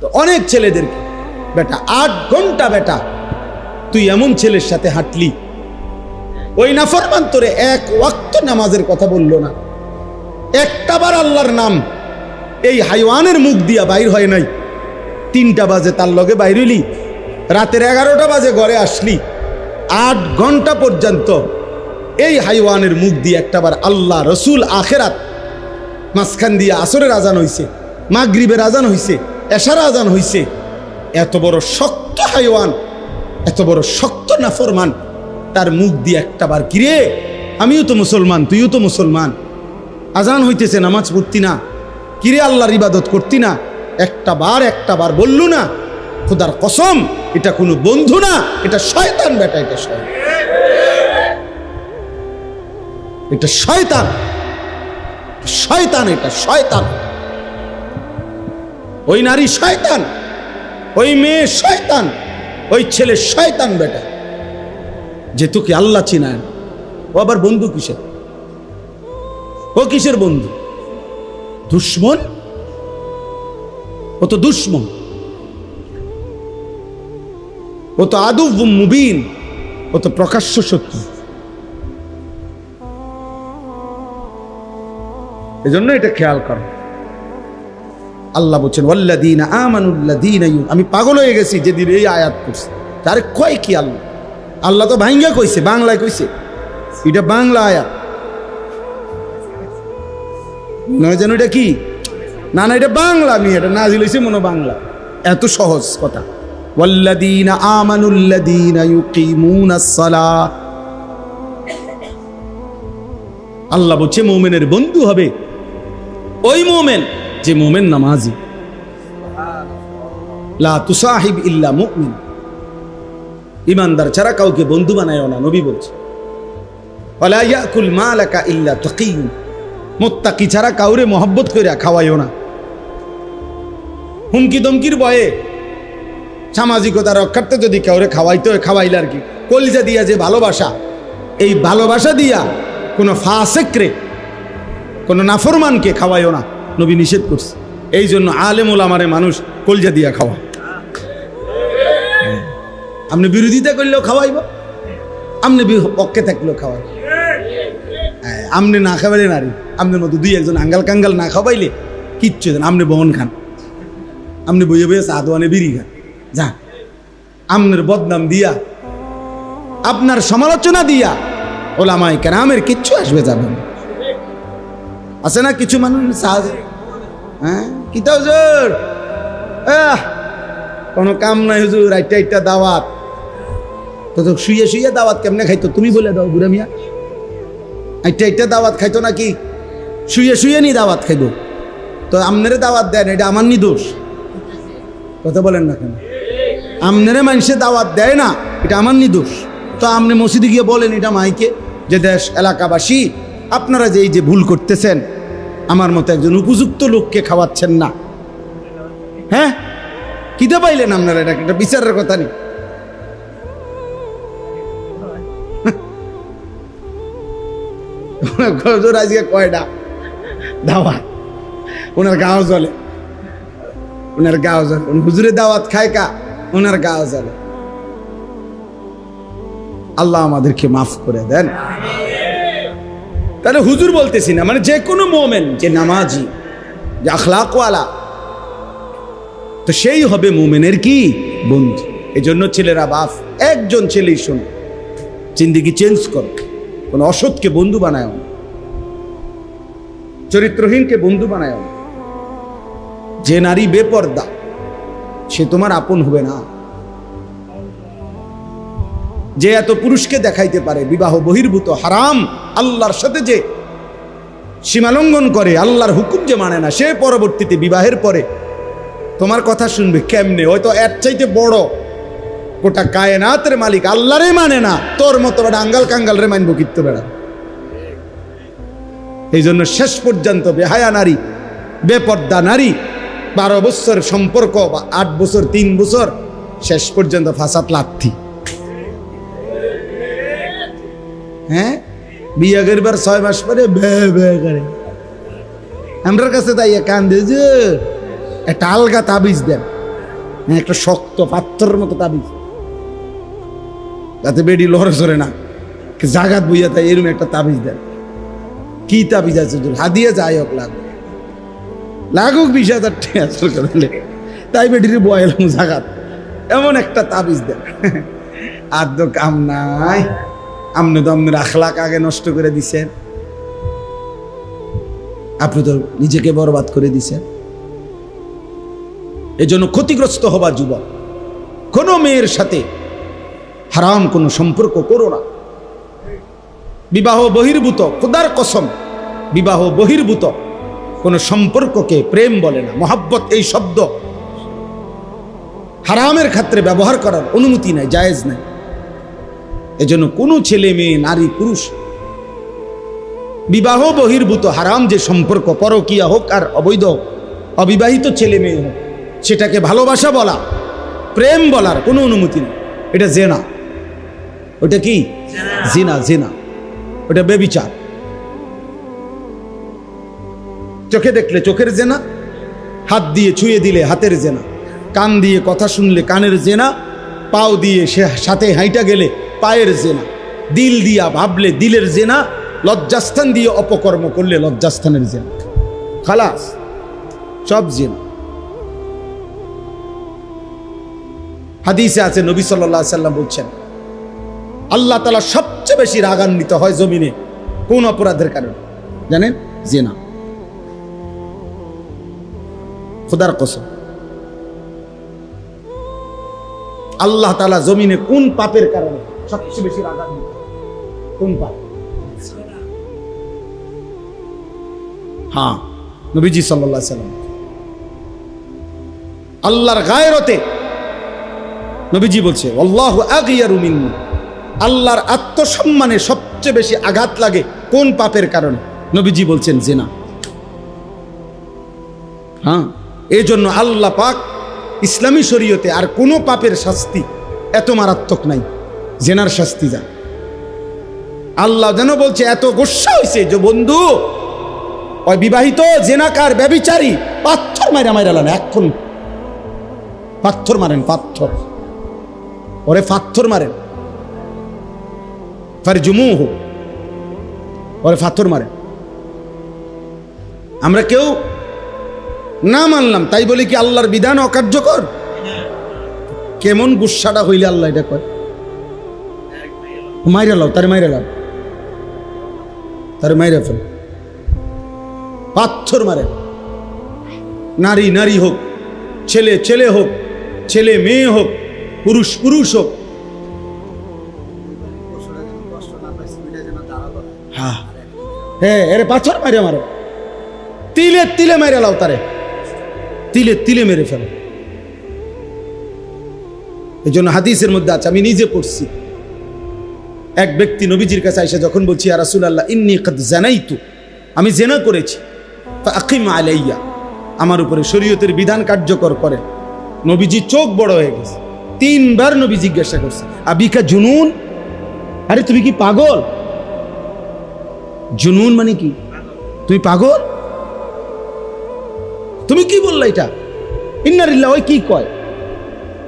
তো অনেক ছেলেদেরকে, বেটা, আট ঘণ্টা বেটা, তুই এমন ছেলের সাথে হাঁটলি। ওই নাফরমান তোরে এক ওয়াক্ত নামাজের কথা বলল না। একটাবার আল্লাহর নাম এই হাইওয়ানের মুখ দিয়া বাইর হয় নাই। তিনটা বাজে তার লগে বাইরিলি রাতের এগারোটা বাজে ঘরে আসলি। আট ঘণ্টা পর্যন্ত এই হাইওয়ানের মুখ দিয়ে একটাবার আল্লাহ রসুল আখেরাত মাঝখান দিয়ে আসরের আজান হইছে, মাগরিবের আজান হইছে। এশার আজান হইছে। এত বড় শক্ত হাইওয়ান, এত বড় শক্ত নাফরমান, তার মুখ দিয়ে একটাবার কিরে আমিও তো মুসলমান, তুইও তো মুসলমান। আজান হইতেছে, নামাজ পড়তি না। কিরে আল্লাহর ইবাদত করতি না। একটা বার একটা বার বললু না, খোদার কসম, এটা কোনো বন্ধু না, এটা শয়তান বেটা, এটা শয়তান। এটা শয়তান শয়তান, এটা শয়তান। ওই নারী শয়তান, ওই মেয়ে শয়তান, ওই ছেলে শয়তান বেটা। যে তোকে আল্লাহ চিনায় ও আবার বন্ধু কিসের? ও কিসের বন্ধু? দুশ্মন? ও তো দুশ্মন। ও তো আদু মুবিন। ও তো প্রকাশ্য শত্রু। এজন্য এটা খেয়াল করো। আল্লাহ বলছেন ওয়াল্লাদিন আমানুল্লাদিন আমি পাগল হয়ে গেছি যেদিন এই আয়াত করছে তারে কয় কি আল্লাহ? আল্লাহ তো ভাঙ্গা কইছে, বাংলায় কইছে। এটা বাংলা আয়াত। নয় যেন এটা কি? না না, এটা বাংলা আমি এটা নাজিল হয়েছে মনে বাংলা। এত সহজ কথা। ওয়াল্লাদিন আমানুল্লাদিন ইউকিমুনাস সালাহ আল্লাহ বলছে, মোমেনের বন্ধু হবে। ওই মোমেন যে মোমেন নামাজি। লা ইল্লা মুমিন। ইমানদার ছাড়া কাউকে বন্ধু বানায় না, নবী বলছে। ওয়ালা ইয়াকুল মালাকা ইল্লা মোত্তাকি ছাড়া কাউরে না। হুমকি দমকির যদি কাউরে খাওয়াইতে খাওয়াইলে আর কি? কলিজা দিয়া যে ভালোবাসা, এই ভালোবাসা দিয়া কোনো ফাসেকরে, কোনো নাফরমানকে খাওয়াইও না। নবী নিষেধ করছে। এই জন্য আলেমুল আমারে মানুষ কলজা দিয়া খাওয়া। আপনি বিরোধিতা করলেও খাওয়াইব। আপনি পক্ষে থাকলেও খাওয়াই হ্যাঁ, আপনি না খাওয়াইলে নারী। আপনার মতো দুই একজন আঙ্গাল কাঙ্গাল না খাওয়াইলে কিচ্ছু দেন আপনি বহন খান। আপনি বইয়ে বইয়ে চা দোয়ানে বিড়ি খান। যা। আপনার বদনাম দিয়া আপনার সমালোচনা দিয়া ওলামাই কেরামের কিচ্ছু আসবে যাবে না। আছে না কিছু মানুষ সাহায্য হ্যাঁ? কিতা হুজুর? কোনো কাম নাই হুজুর একটা একটা দাওয়াত। তো তো শুয়ে শুয়ে দাওয়াত কেমনে খাইতো? তুমি বলে দাও বুড়া মিয়া। একটা একটা দাওয়াত খাইতো নাকি? শুয়ে শুয়ে নি দাওয়াত খাইব। তো আমনেরে দাওয়াত দেন, এটা আমার নি দোষ। কথা বলেন না কেন? আমনেরে মানুষে দাওয়াত দেয় না, এটা আমার নি দোষ। তো আপনি মসজিদে গিয়ে বলেন এটা মাইকে, যে দেশ এলাকাবাসী, আপনারা যে এই যে ভুল করতেছেন আমার মতো একজন উপযুক্ত লোককে খাওয়াচ্ছেন না। হ্যাঁ? কিতে পাইলেন আপনারা? এটা একটা বিচারের কথা নেই হুজুর আজকে কয়টা? দাওয়াত। ওনার গাও জ্বলে। ওনার গাও জ্বলে। উনি হুজুরের দাওয়াত খায় কা? ওনার গাও জ্বলে। আল্লাহ আমাদেরকে মাফ করে দেন। তাহলে হুজুর বলতেছি না মানে যে কোনো মোমেন, যে নামাজি, যে আখলাকওয়ালা, তো সেই হবে মোমেনের কি? বন্ধু। এই জন্য ছেলেরা বাপ একজন ছেলেই শোন, জিন্দিগি চেঞ্জ করো, কোনো অসৎকে বন্ধু বানায় চরিত্রহীনকে বন্ধু বানায় যে নারী বেপর্দা, সে তোমার আপন হবে না। যে এত পুরুষকে দেখাইতে পারে, বিবাহ বহির্ভূত, হারাম, আল্লাহর সাথে যে সীমালঙ্ঘন করে, আল্লাহর হুকুম যে মানে না, সে পরবর্তীতে বিবাহের পরে তোমার কথা শুনবে কেমনে? হয়তো এর চাইতে বড় গোটা কায়নাতের মালিক আল্লাহরে মানে না, তোর মতো বেড়া আঙ্গাল কাঙ্গাল রে মানবো কিত্ত বেড়া। এই জন্য শেষ পর্যন্ত বেহায়া নারী, বেপর্দা নারী, বারো বছর সম্পর্ক বা আট বছর তিন বছর শেষ পর্যন্ত ফাঁসাত লাথি হ্যাঁ? বিয়ে করবার ছয় মাস পরে বে বে করে। আমরার কাছে তাই কান্দে যে একটা আলগা তাবিজ দেন। হ্যাঁ, একটা শক্ত পাথরের মতো তাবিজ। তাতে বেডি লড়ে সরে না। জাগাত বইয়া তাই এরকম একটা তাবিজ দেন। কি তাবিজ আছে হাদিয়ে যাই হোক লাগুক। লাগুক বিশ হাজার টাকা তাই বেডির বয়েলাম জাগাত। এমন একটা তাবিজ দেন। আর তো কাম নাই। আপনি তো আপনার আখলাক আগে নষ্ট করে দিছেন আপনি তো নিজেকে বরবাদ করে দিছেন। এজন্য ক্ষতিগ্রস্ত হবার যুবক, কোনো মেয়ের সাথে হারাম কোনো সম্পর্ক করো না। বিবাহ বহির্ভূত, খুদার কসম, বিবাহ বহির্ভূত, কোনো সম্পর্ককে প্রেম বলে না, মহাব্বত এই শব্দ। হারামের ক্ষেত্রে ব্যবহার করার অনুমতি নাই, জায়েজ নাই। এজন্য কোনো ছেলে মেয়ে, নারী, পুরুষ, বিবাহ বহির্ভূত, হারাম যে সম্পর্ক, পরকিয়া হোক আর অবৈধ, অবিবাহিত ছেলে মেয়ে হোক, সেটাকে ভালোবাসা বলা, প্রেম বলার কোনো অনুমতি নেই। এটা জেনা। ওটা কি? জিনা। জিনা ওটা বেবিচার। চোখে দেখলে চোখের জেনা, হাত দিয়ে ছুঁয়ে দিলে হাতের জেনা। কান দিয়ে কথা শুনলে কানের জেনা, পাও দিয়ে সে সাথে হাইটা গেলে পায়ের জেনা। দিল দিয়া ভাবলে দিলের জেনা, লজ্জাস্থান দিয়ে অপকর্ম করলে লজ্জাস্থানের জেনা। খালাস, সব জেনা। হাদিসে আছে, নবী সাল্লাহ সাল্লাম বলছেন, আল্লাহ তালা সবচেয়ে বেশি রাগান্বিত হয় জমিনে। কোন অপরাধের কারণে? জানেন? জেনা। খোদার কসম। আল্লাহ তালা জমিনে কোন পাপের কারণে সবচেয়ে বেশি রাগান্বিত কোন পাপ হ্যাঁ নবীজি সাল্লাহ সাল্লাম। আল্লাহর গায়রতে নবীজি বলছে, আল্লাহ আগিয়ারু মিন্নি। আল্লাহর আত্মসম্মানে সবচেয়ে বেশি আঘাত লাগে কোন পাপের কারণে? নবীজি বলছেন, জেনা। হ্যাঁ এই জন্য আল্লাহ পাক ইসলামী শরীয়তে আর কোনো পাপের শাস্তি এত মারাত্মক নাই। জেনার শাস্তি যা। আল্লাহ যেন বলছে, এত গোসা হয়েছে যে বন্ধু, ওই বিবাহিত জেনাকার ব্যবিচারী পাথর মাইরা মাইরা লান, এখন পাথর মারেন, পাথর। ওরে পাথর মারেন। ফার জুমু ওরে পাথর মারেন। আমরা কেউ না মানলাম, তাই বলি কি আল্লাহর বিধান অকার্যকর? কেমন গুসাটা হইলে আল্লাহ এটা কয়? মাইরা লাও, তারে মাইরা লাও। তারে মাইরা ফেল। পাথর মারে। নারী নারী হোক, ছেলে ছেলে হোক, ছেলে, মেয়ে হোক, পুরুষ পুরুষ হোক। হ্যাঁ। হ্যাঁ এরে পাথর মারে মারো। তিলে তিলে মেরে লাও তারে। তিলে তিলে মেরে ফেলো। এই জন্য হাদিসের মধ্যে আছে, আমি নিজে পড়ছি। এক ব্যক্তি নবীজির কাছে এসে যখন বলছি আর রাসুল আল্লাহ ইন্নি কদ জানাইতু। আমি জেনা করেছি। তা আকিম আলাইয়া। আমার উপরে শরীয়তের বিধান কার্যকর করে। নবীজি চোখ বড় হয়ে গেছে। তিনবার নবী জিজ্ঞাসা করছে, আবিকা জুনুন? আরে, তুমি কি পাগল? জুনুন মানে কি? তুই পাগল? তুমি কি বললা এটা? ইন্নারিল্লা ওই কি কয়?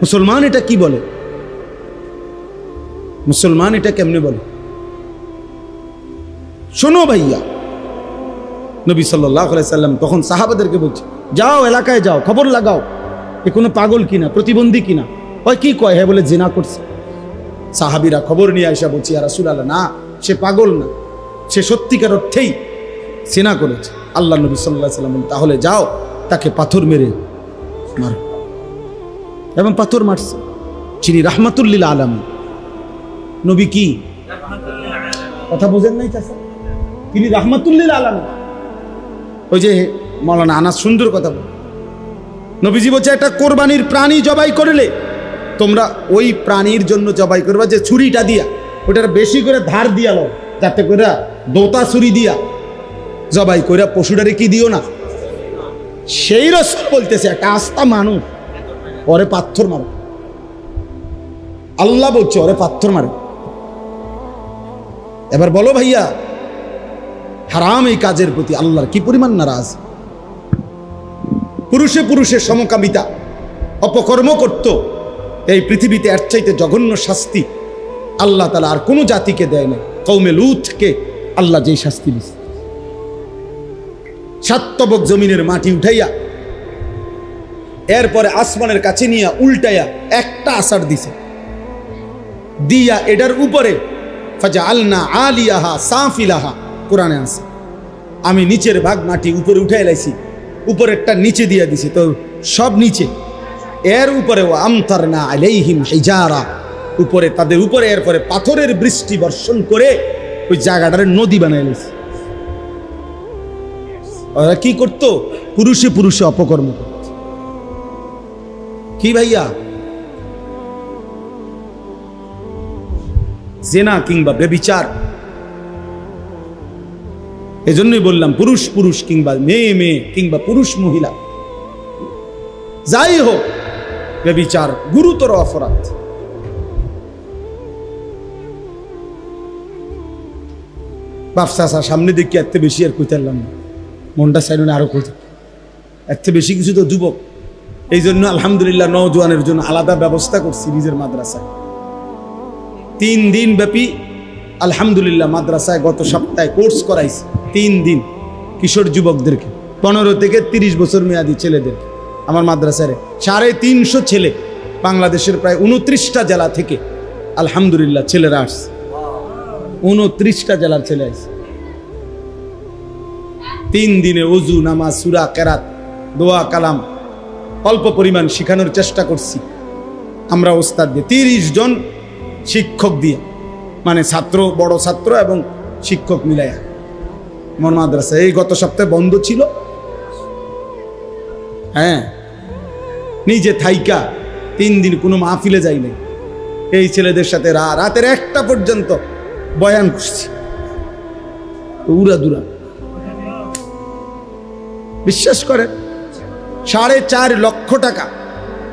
মুসলমান এটা কি বলে? মুসলমান এটা কেমনে বলে? শোনো ভাইয়া, নবী সাল্লাম তখন সাহাবাদেরকে বলছে, যাও এলাকায় যাও, খবর লাগাও, এ কোনো পাগল কিনা, প্রতিবন্ধী কিনা? ওই কি কয়? হ্যাঁ বলে জেনা করছে। সাহাবিরা খবর নিয়ে আসা বলছি আর রাসুল আল্লাহ না, সে পাগল না, সে সত্যিকার অর্থেই সেনা করেছে। আল্লাহ নবী সাল্লাহ সাল্লাম তাহলে যাও, তাকে পাথর মেরে মার। এবং পাথর মারছে। যিনি রাহমাতুল্লিল আলম নবী কি? কথা বোঝেন নাই চাষা তিনি রাহমাতুল্লিল আলম ওই যে মৌলানা আনাস সুন্দর কথা বল। নবীজি বলছে, একটা কোরবানির প্রাণী জবাই করলে তোমরা ওই প্রাণীর জন্য জবাই করবা যে ছুরিটা দিয়া, ওটার বেশি করে ধার দিয়া লো যাতে করে দোতা ছুরি দিয়া জবাই করে পশুটারে কি দিও না? সেই রসুল বলতেছে, একটা আস্থা মানুষ ওরে পাথর মারো। আল্লাহ বলছে, ওরে পাথর মারো। এবার বলো ভাইয়া, হারাম এই কাজের প্রতি আল্লাহর কি পরিমাণ নারাজ? পুরুষে পুরুষে সমকামিতা, অপকর্ম করত, এই পৃথিবীতে এর চাইতে জঘন্য শাস্তি আল্লাহ তালা আর কোনো জাতিকে দেয় না কৌমে লুথকে আল্লাহ যেই শাস্তি দিচ্ছে সাত্তবক জমিনের মাটি উঠাইয়া, এরপরে আসমানের কাছে নিয়ে উল্টাইয়া একটা আসার দিছে। দিয়া এটার উপরে ফাজা আলনা আলিয়াহা সাফিলাহা। কোরআনে আছে। আমি নিচের ভাগ মাটি উপরে উঠে এলাইছি উপরেরটা নিচে দিয়ে দিছি, তো সব নিচে। এর উপরে ও আমতার না আলাইহিম হিজারা। উপরে তাদের উপরে, এরপরে পাথরের বৃষ্টি বর্ষণ করে ওই জায়গাটার নদী বানাই লাইছে। ওরা কি করতো? পুরুষে পুরুষে অপকর্ম করত। কি ভাইয়া? জেনা কিংবা বেবিচার এজন্যই বললাম, পুরুষ পুরুষ কিংবা মেয়ে মেয়ে কিংবা পুরুষ মহিলা, যাই হোক বেবিচার গুরুতর অপরাধ। বাপসা সামনে দেখি এত বেশি আর কইতারলাম না। মনটা সাইডনে আরও কইতে। এর থেকে বেশি কিছু তো যুবক। এই জন্য আলহামদুলিল্লাহ নওজোয়ানের জন্য আলাদা ব্যবস্থা করছি নিজের মাদ্রাসায়। তিন দিন ব্যাপী আলহামদুলিল্লাহ মাদ্রাসায় গত সপ্তাহে কোর্স করাইছি, তিন দিন কিশোর যুবকদেরকে। পনেরো থেকে তিরিশ বছর মেয়াদি ছেলেদেরকে আমার মাদ্রাসায় সাড়ে তিনশো ছেলে বাংলাদেশের প্রায় উনত্রিশটা জেলা থেকে আলহামদুলিল্লাহ ছেলেরা আসছে। উনত্রিশটা জেলার ছেলে আসছে। তিন দিনে অজু, নামাজ, সুরা, কেরাত, দোয়া, কালাম অল্প পরিমাণ শেখানোর চেষ্টা করছি। আমরা ওস্তাদ দিয়ে তিরিশ জন শিক্ষক দিয়ে। মানে ছাত্র, বড় ছাত্র এবং শিক্ষক মিলাইয়া। মন মাদ্রাসা এই গত সপ্তাহে বন্ধ ছিল। হ্যাঁ। নিজে থাইকা তিন দিন কোনো মাহফিলে যাই নাই। এই ছেলেদের সাথে রাতের একটা পর্যন্ত বয়ান করছি। উড়া দুরা। বিশ্বাস করেন? সাড়ে চার লক্ষ টাকা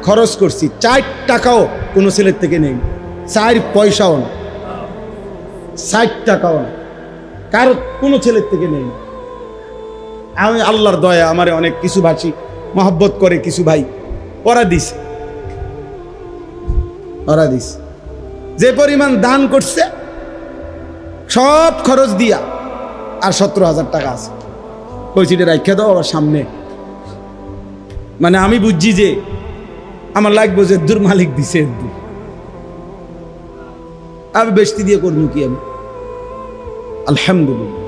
খরচ করছি। চার টাকাও কোনো ছেলের থেকে নেই। চার পয়সাও না ষাট টাকাও না কারও কোনো ছেলের থেকে নেই। আমি আল্লাহর দয়া, আমারে অনেক কিছু ভাষী মহব্বত করে কিছু ভাই। ওরা দিস ওরা দিস যে পরিমাণ দান করছে, সব খরচ দিয়া আর সতেরো হাজার টাকা আছে। ওই সিটে রাখা দাও, আবার সামনে। মানে আমি বুঝছি যে, আমার লাগবে যে দূর মালিক দিছে আমি বেশি দিয়ে করব কি আমি? আলহামদুলিল্লাহ।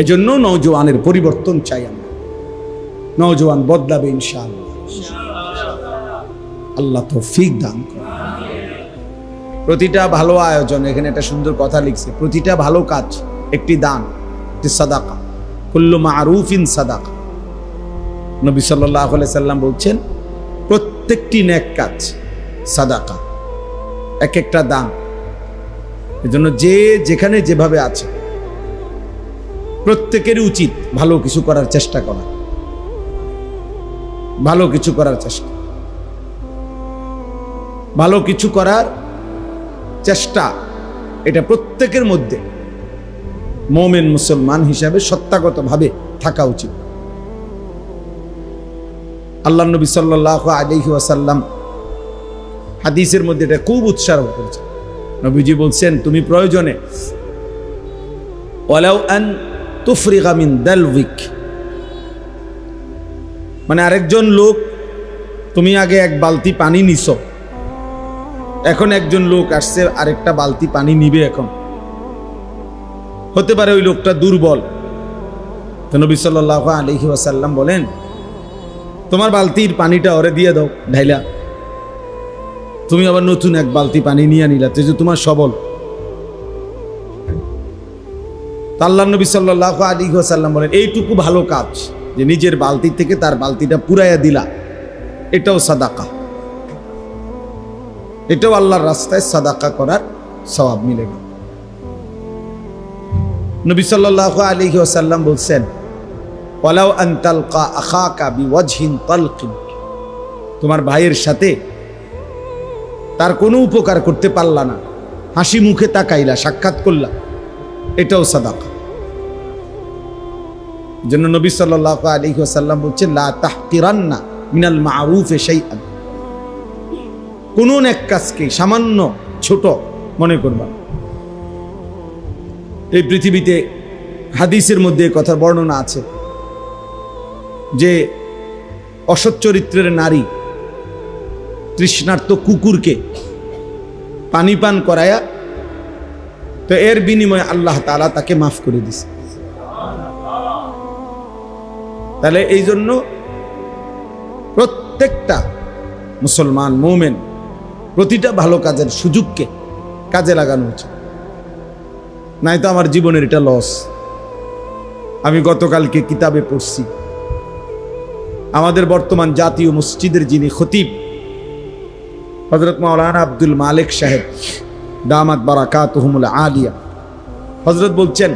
এজন্য নৌজওয়ানের পরিবর্তন চাই আমরা। নৌজওয়ান বদলাবে ইনশাআল্লাহ। আল্লাহ তৌফিক দান করে প্রতিটা ভালো আয়োজন, এখানে একটা সুন্দর কথা লিখছে, প্রতিটা ভালো কাজ একটি দান, একটি সাদাকা। কুল্লু মারুফিন সাদাকা। নবী সাল্লাহ সাল্লাম বলছেন, প্রত্যেকটি ন্যাক কাজ সাদাকা। এক একটা দান এজন্য যে যেখানে যেভাবে আছে, প্রত্যেকেরই উচিত ভালো কিছু করার চেষ্টা করা। ভালো কিছু করার চেষ্টা। ভালো কিছু করার চেষ্টা, এটা প্রত্যেকের মধ্যে মোমেন মুসলমান হিসাবে সত্তাগতভাবে থাকা উচিত। আল্লাহ নবী সাল্লাহ আলহি ওয়াসাল্লাম হাদিসের মধ্যে এটা খুব উৎসাহ করেছে। নবীজি বলছেন, তুমি প্রয়োজনে তুফরিগা মিন আরেকজন লোক, তুমি আগে এক বালতি পানি নিছো। এখন একজন লোক আসছে, আরেকটা বালতি পানি নিবে এখন। হতে পারে ওই লোকটা দুর্বল। নবী সাল্লাহ আলহি বলেন, তোমার বালতির পানিটা ওরে দিয়ে দাও, ঢাইলা। তুমি আবার নতুন এক বালতি পানি নিয়ে নিলা যে তোমার সবল। আল্লাহ নবী সাল্লাহ আলী সাল্লাম বলেন, এইটুকু ভালো কাজ যে নিজের বালতি থেকে তার বালতিটা পুরাইয়া দিলা, এটাও সাদাকা। এটাও আল্লাহর রাস্তায় সাদাকা করার স্বভাব মিলে গেল। নবী সাল্লাহ আলী সাল্লাম বলছেন, ওয়ালাউ আন তালকা আখাকা বিওয়াজহিন তালকিন। তোমার ভাইয়ের সাথে তার কোনো উপকার করতে পারলা না। হাসি মুখে তাকাইলা, সাক্ষাৎ করলা, এটাও সাদাকা। জন্য নবী সাল্লাহ আলী সাল্লাম বলছেন, লা মিনাল মারুফে সেই কোনো এক কাজকে সামান্য ছোট মনে করবা। এই পৃথিবীতে হাদিসের মধ্যে কথার বর্ণনা আছে যে অসৎ চরিত্রের নারী তৃষ্ণার্ত কুকুরকে পানি পান করায়া, তো এর বিনিময়ে আল্লাহ তাআলা তাকে মাফ করে দিছে। তাহলে এই জন্য প্রত্যেকটা মুসলমান, মোমেন প্রতিটা ভালো কাজের সুযোগকে কাজে লাগানো উচিত। নাই তো আমার জীবনের এটা লস আমি গতকালকে কিতাবে পড়ছি। আমাদের বর্তমান জাতীয় মসজিদের যিনি খতিব হজরত মাওলানা আব্দুল মালিক সাহেব, দামাত বারাকাতুহুমুল আলিয়া। হজরত বলছেন,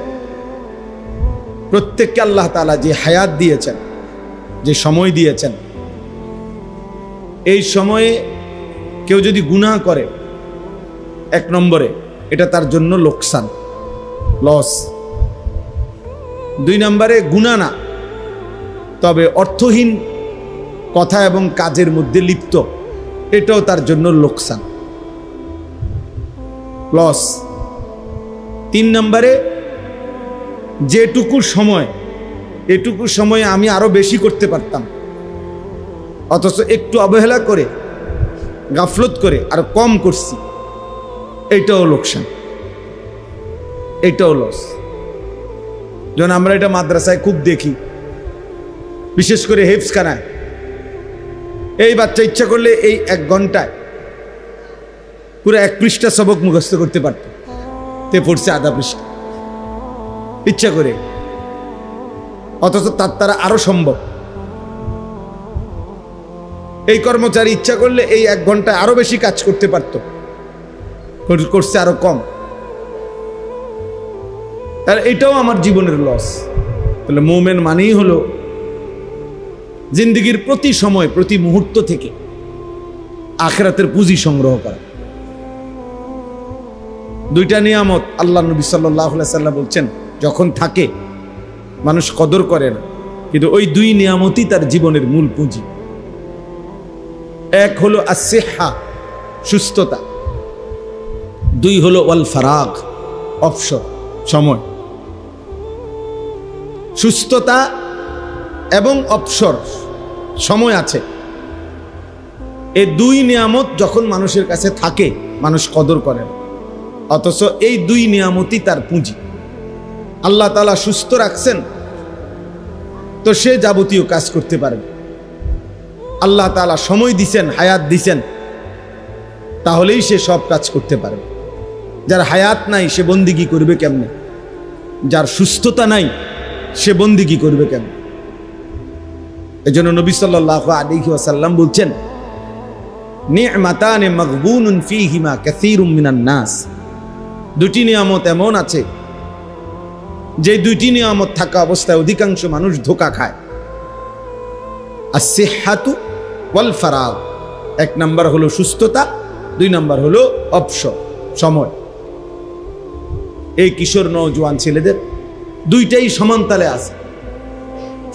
প্রত্যেককে আল্লাহ তাআলা যে হায়াত দিয়েছেন, যে সময় দিয়েছেন, এই সময়ে কেউ যদি গুনাহ করে, এক নম্বরে এটা তার জন্য লোকসান, লস। দুই নম্বরে গুণা না, তবে অর্থহীন কথা এবং কাজের মধ্যে লিপ্ত। এটাও তার জন্য লোকসান। লস তিন নম্বরে, যেটুকু সময়, এটুকু সময়ে আমি আরও বেশি করতে পারতাম। অথচ একটু অবহেলা করে, গাফলত করে, আর কম করছি। এটাও লোকসান। এটাও লস যেমন আমরা এটা মাদ্রাসায় খুব দেখি, বিশেষ করে হেফসখানায় এই বাচ্চা ইচ্ছা করলে এই এক ঘন্টায় পুরো এক পৃষ্ঠা সবক মুখস্থ করতে পারত। তে পড়ছে আধা পৃষ্ঠা। ইচ্ছা করে। অথচ তার তারা আরও সম্ভব। এই কর্মচারী ইচ্ছা করলে এই এক ঘন্টায় আরও বেশি কাজ করতে পারত। কর- করছে আরও কম। তাহলে এটাও আমার জীবনের লস তাহলে মোমেন মানেই হলো জিন্দগির প্রতি সময়, প্রতি মুহূর্ত থেকে আখেরাতের পুঁজি সংগ্রহ করা। দুইটা নিয়ামত আল্লাহ নবী সাল্লাহ বলছেন, যখন থাকে, মানুষ কদর করে না, কিন্তু ওই দুই নিয়ামতই তার জীবনের মূল পুঁজি। এক হলো আসেহা সুস্থতা। দুই হলো ওয়াল ফারাগ অবসর, সময়। সুস্থতা এবং অবসর, সময় আছে। এই দুই নিয়ামত যখন মানুষের কাছে থাকে, মানুষ কদর করে না। অথচ এই দুই নিয়ামতই তার পুঁজি। আল্লাহ তালা সুস্থ রাখছেন, তো সে যাবতীয় কাজ করতে পারে। আল্লাহ তালা সময় দিছেন, হায়াত দিছেন, তাহলেই সে সব কাজ করতে পারে। যার হায়াত নাই, সে বন্দিগি করবে কেমনে? যার সুস্থতা নাই, সে বন্দিগি করবে কেন এই জন্য নবী সাল্লাহ আলিহি ওয়াসাল্লাম বলছেন, নি'মাতানে মাগবুনুন ফীহিমা কাসীরুম মিনান নাস। দুটি নিয়ামত এমন আছে, যে দুইটি নিয়ামত থাকা অবস্থায় অধিকাংশ মানুষ ধোকা খায়। আর সেহাতু ওয়াল ফারাগ, এক নাম্বার হলো সুস্থতা, দুই নাম্বার হলো অবসর, সময়। এই কিশোর নৌজওয়ান ছেলেদের দুইটাই সমানতালে আছে।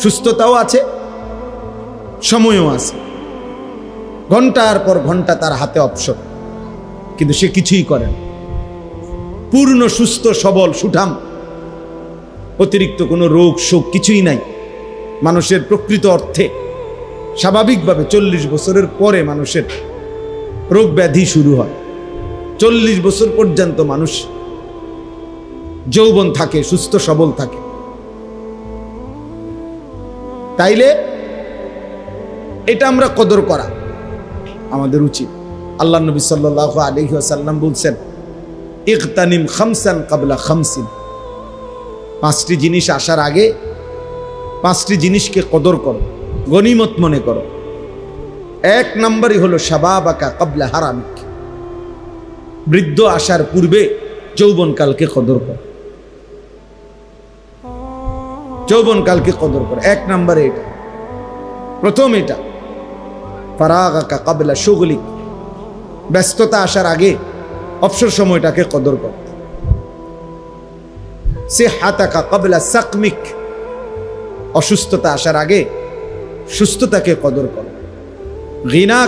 সুস্থতাও আছে সময়ও আছে। ঘণ্টার পর ঘণ্টা তার হাতে অবসর। কিন্তু সে কিছুই করে না। পূর্ণ, সুস্থ, সবল, সুঠাম। অতিরিক্ত কোনো রোগ, শোক কিছুই নাই। মানুষের প্রকৃত অর্থে স্বাভাবিকভাবে চল্লিশ বছরের পরে মানুষের রোগ ব্যাধি শুরু হয়। চল্লিশ বছর পর্যন্ত মানুষ যৌবন থাকে, সুস্থ, সবল থাকে। তাইলে এটা আমরা কদর করা। আমাদের উচিত। আল্লাহ নবী সাল্লাহ আলহি আসাল্লাম বলছেন, ইকতানিম খামসান কাবলা খামসিন। পাঁচটি জিনিস আসার আগে পাঁচটি জিনিসকে কদর করো, গনিমত মনে করো। এক নম্বরই হলো সাবাবাকা কাবলা হারামিক। বৃদ্ধ আসার পূর্বে যৌবনকালকে কদর করো। যৌবনকালকে কদর করো। এক নম্বরে এটা। প্রথম এটা। ফারাগাকা কাবলা সুগলিক ব্যস্ততা আসার আগে অবসর সময়টাকে কদর কর। সে হাতাকা কাবলা সাকমিক। অসুস্থতা আসার আগে সুস্থতাকে কদর কর।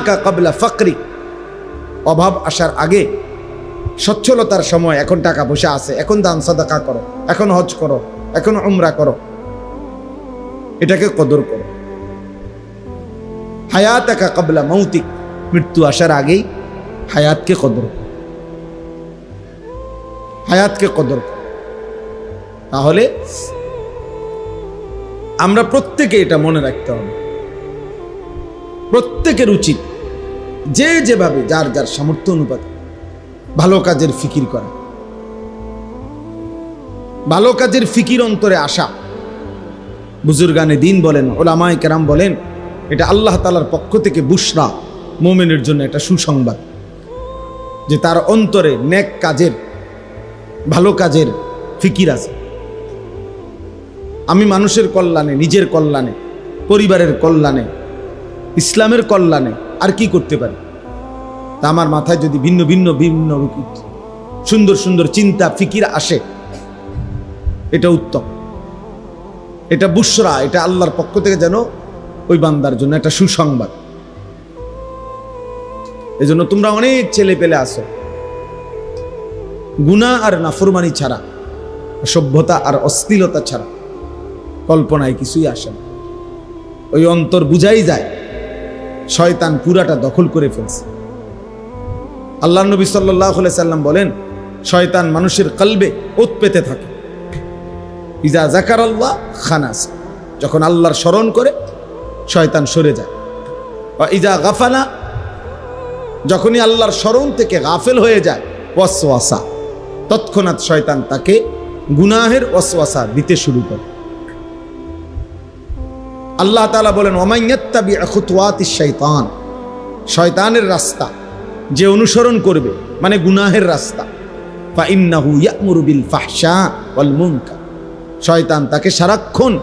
কা কাবলা ফকরি। অভাব আসার আগে সচ্ছলতার সময় এখন টাকা পয়সা আছে, এখন দান সাদাকা করো, এখন হজ করো, এখন উমরা করো। এটাকে কদর করো। হায়াত একা কাবলা মৌতিক মৃত্যু আসার আগেই হায়াতকে কদর হায়াতকে কদর তাহলে আমরা প্রত্যেকে এটা মনে রাখতে হবে। প্রত্যেকের উচিত যে যেভাবে যার যার সামর্থ্য অনুপাতে ভালো কাজের ফিকির করা। ভালো কাজের ফিকির অন্তরে আসা। বুজুর্গানে দিন বলেন, ওলামায় কেরাম বলেন এটা আল্লাহ তালার পক্ষ থেকে বুসরা মোমেনের জন্য একটা সুসংবাদ যে তার অন্তরে নেক কাজের, ভালো কাজের ফিকির আছে। আমি মানুষের কল্যাণে, নিজের কল্যাণে, পরিবারের কল্যাণে, ইসলামের কল্যাণে আর কি করতে পারি? তা আমার মাথায় যদি ভিন্ন ভিন্ন ভিন্ন সুন্দর সুন্দর চিন্তা, ফিকির আসে, এটা উত্তম। এটা বুসরা এটা আল্লাহর পক্ষ থেকে যেন ওই বান্দার জন্য একটা সুসংবাদ। এজন্য তোমরা অনেক ছেলে পেলে আসো গুণা আর নাফরমানি ছাড়া সভ্যতা আর অশ্লীলতা ছাড়া কল্পনায় কিছুই আসে না। ওই অন্তর বুঝাই যায়, শয়তান পুরাটা দখল করে ফেলছে। আল্লাহ নবী সাল্লাহ সাল্লাম বলেন, শয়তান মানুষের কলবে ওত পেতে থাকে। ইজা জাকার আল্লাহ খানাস, যখন আল্লাহর স্মরণ করে শয়তান সরে যায়। ইজা গাফালা, যখনই আল্লাহর স্মরণ থেকে গাফেল হয়ে যায়, ওয়াসওয়াসা, তৎক্ষণাৎ শয়তান তাকে গুনাহের ওয়াসওয়াসা দিতে শুরু করে। আল্লাহ তালা বলেন ওমাইয়াত্তাবি খুতওয়াতি শৈতান শয়তানের রাস্তা যে অনুসরণ করবে মানে গুনাহের রাস্তা। ফা ইন্নাহু ইয়ামুরু বিল ফাহশা ওয়াল মুনকার শয়তান তাকে সারাক্ষণ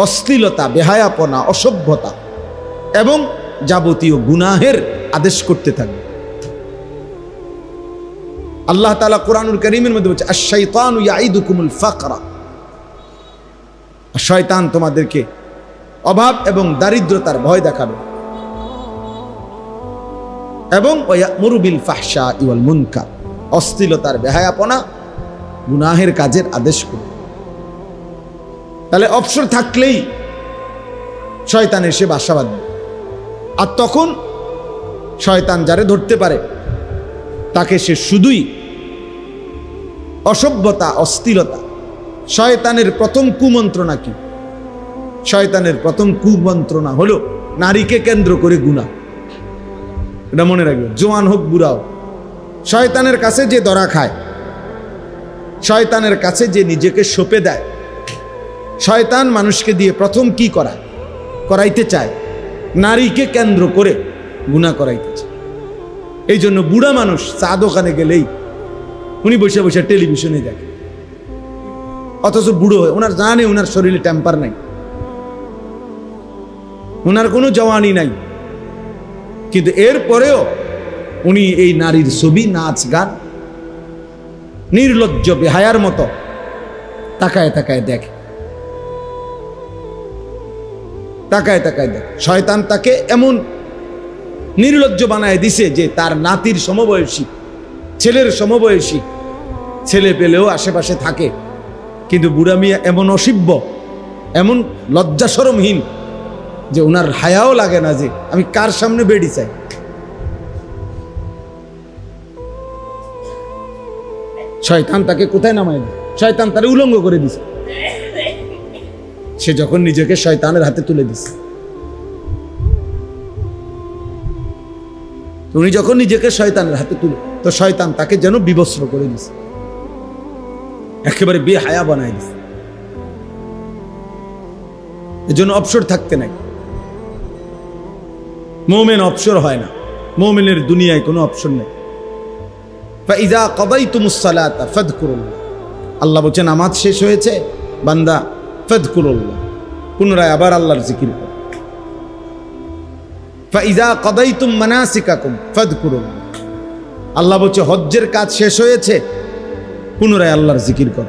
অশ্লীলতা, বেহায়াপনা, অসভ্যতা এবং যাবতীয় গুনাহের আদেশ করতে থাকবে। আল্লাহ তালা কোরআনুল করিমের মধ্যে বলছে আশাইতান ফাকরা। শয়তান তোমাদেরকে অভাব এবং দারিদ্রতার ভয় দেখাবে। এবং মুরুবিল ফাহসা ইওয়াল মুনকার, অশ্লীলতার, বেহায়াপনা, গুনাহের কাজের আদেশ করবে। তাহলে অবসর থাকলেই শয়তান এসে বাসা বাঁধবে। আর তখন শয়তান যারে ধরতে পারে, তাকে সে শুধুই অসভ্যতা, অস্থিরতা, শয়তানের প্রথম কুমন্ত্রণা কি? শয়তানের প্রথম কুমন্ত্রণা হলো নারীকে কেন্দ্র করে গুণা। এটা মনে রাখবে, জোয়ান হোক বুড়াও শয়তানের কাছে যে দরা খায়, শয়তানের কাছে যে নিজেকে সঁপে দেয় শয়তান মানুষকে দিয়ে প্রথম কি করায় করাইতে চায়। নারীকে কেন্দ্র করে গুণা করাইতে চায়। এই জন্য বুড়া মানুষ চা দোকানে গেলেই উনি বসে বসে টেলিভিশনে দেখে। অথচ বুড়ো হয়ে ওনার জানে ওনার শরীরে টেম্পার নাই। ওনার কোনো জওয়ানি নাই। কিন্তু এরপরেও উনি এই নারীর ছবি, নাচ, গান নির্লজ্জ, বেহায়ার মতো তাকায় তাকায় দেখে। তাকায় তাকায় দেখ। শয়তান তাকে এমন নির্লজ্জ বানায় দিছে যে তার নাতির সমবয়সী, ছেলের সমবয়সী ছেলে পেলেও আশেপাশে থাকে। কিন্তু বুড়া মিয়া এমন অসিব্য, এমন লজ্জাসরমহীন যে ওনার হায়াও লাগে না যে আমি কার সামনে বেড়ি চাই। শয়তান তাকে কোথায় নামায়? শয়তান তারে উলঙ্গ করে দিছে। সে যখন নিজেকে শয়তানের হাতে তুলে দিছে। উনি যখন নিজেকে শয়তানের হাতে তুলে, তো শয়তান তাকে যেন বিবস্ত্র করে দিছে। একেবারে বিয়ে হায়া বানায় দিছে। এজন্য অবসর থাকতে নাই। মোমেন অবসর হয় না। মোমেনের দুনিয়ায় কোনো অপশন নেই। ইজা কবাই তুমুসালাতা আল্লাহ বলছেন, নামাজ শেষ হয়েছে, বান্দা ফদকুরুল্লাহ। পুনরায় আবার আল্লাহর জিকির কর। ফাইজা কদাইতুম মানাসিকাকুম ফদকুরুল্লাহ। আল্লাহ বলছে, হজ্জের কাজ শেষ হয়েছে, পুনরায় আল্লাহর জিকির কর।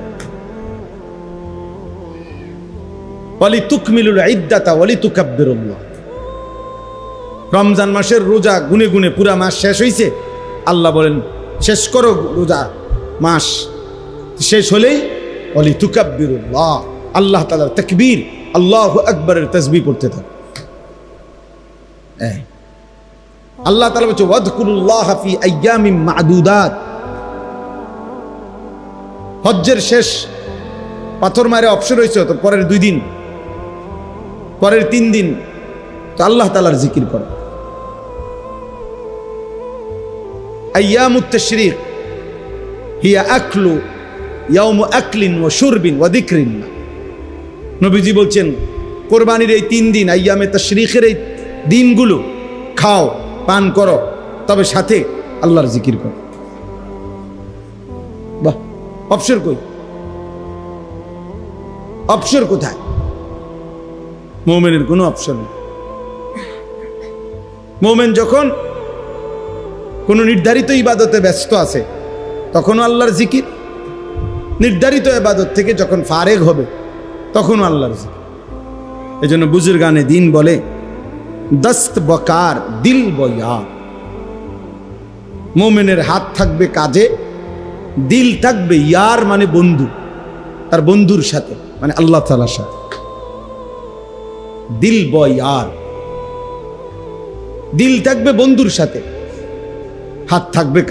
ওয়ালি তুকমিলুল ইদ্দাতা ওয়ালি তুকাব্বিরুল্লাহ রমজান মাসের রোজা গুনে গুনে পুরা মাস শেষ হয়েছে আল্লাহ বলেন, শেষ করো রোজা মাস। শেষ হলেই অলি তুকাব্বিরুল্লাহ আল্লাহ তালার তকবীর, আল্লাহ আকবরের তসবি পড়তে থাক। আল্লাহ তালা বলছে, ওয়াদকুরুল্লাহ ফি আইয়ামিম মাদুদাত। হজ্জের শেষ পাথর মারে অপশন রয়েছে তো পরের দুই দিন, পরের তিন দিন, তো আল্লাহ তালার জিকির করো। আয়ামুত তশরিক হিয়া আকলু ইয়াউম আকলিন ও শুরবিন ও দিকরিন। নবীজি বলছেন, কোরবানির এই তিন দিন আয়ামে তশরিকের এই দিনগুলো খাও, পান করো, তবে সাথে আল্লাহর জিকির করো। বাহ অপসর কই? অপসর কোথায়? মোমেনের কোনো অপশন নেই। মোমেন যখন কোনো নির্ধারিত ইবাদতে ব্যস্ত আছে, তখনও আল্লাহর জিকির। নির্ধারিত ইবাদত থেকে যখন ফারেক হবে তখনও আল্লাহর জিকির এই জন্য বুজুর গানে দিন বলে, দস্ত বকার দিল বয়া। মোমেনের হাত থাকবে কাজে, দিল থাকবে ইয়ার মানে বন্ধু, তার বন্ধুর সাথে মানে আল্লাহ তালার সাথে। দিল বয়ার। দিল থাকবে বন্ধুর সাথে, হাত থাকবে